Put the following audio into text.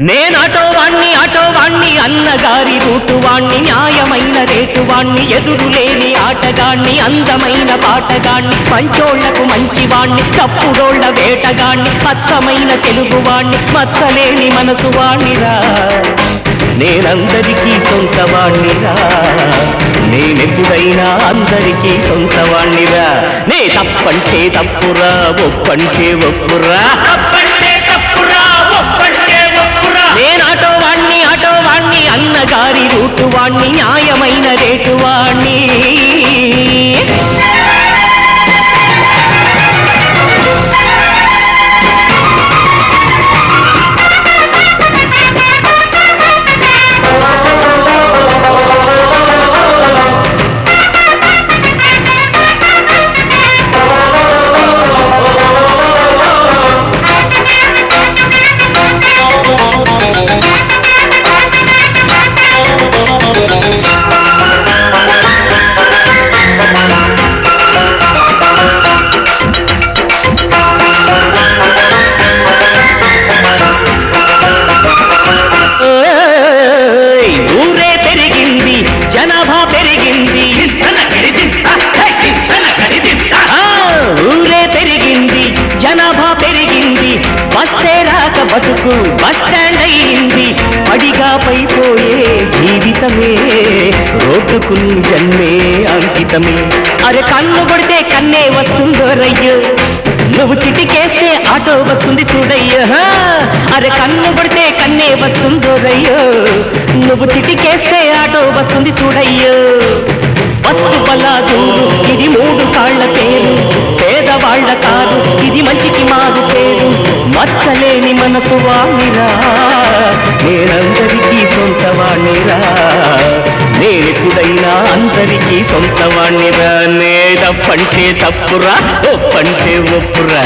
నేను ఆటోవాణ్ణి ఆటోవాణ్ణి అన్నగారి రూటువాణ్ణి న్యాయమైన రేటువాణ్ణి ఎదురులేని ఆటగాణ్ణి అందమైన పాటగాణ్ణి పంచోళ్ళకు మంచివాణ్ణి తప్పుడోళ్ళ వేటగాణ్ణి పచ్చమైన తెలుగువాణ్ణి మచ్చలేని మనసువాణ్ణిరా. నేనందరికీ సొంతవాణ్ణిరా. నేనెప్పుడైనా అందరికీ సొంతవాణ్ణిరా. నే తప్పంటే తప్పురా ఒప్పంటే ఒప్పురా. అన్నగారి న్యాయమైన రేటు జనాభా పెరిగింది. ఊరే పెరిగింది. జనాభా పెరిగింది. బస్సే రాక బతుకు బస్ స్టాండ్ అయింది పడిగా పైపోయే జీవితమే రోడ్డుకు జన్మే అంకితమే. అరే కన్ను కొడితే కన్నే వస్తుందో రయ్యో. నువ్వు చిటికేస్తే ఆటో వస్తుంది చూడయ్యో. అరే కన్ను కొడితే కన్నే వస్తుందో రయ్యో. నువ్వు చిటికేస్తే వస్తుంది చూడయ్యో. బస్సు బలాదూరు ఇది మూడు కాళ్ళ పేరు. పేదవాళ్ళ కాదు ఇది మంచికి మారు పేరు. మచ్చలేని మనసు వాణిరా నేనందరికీ సొంత వాణిరా నేనెప్పుడైనా అందరికీ సొంత వాణిరా నేదప్పంటే తప్పురా ఒప్పంటే ఒప్పురా.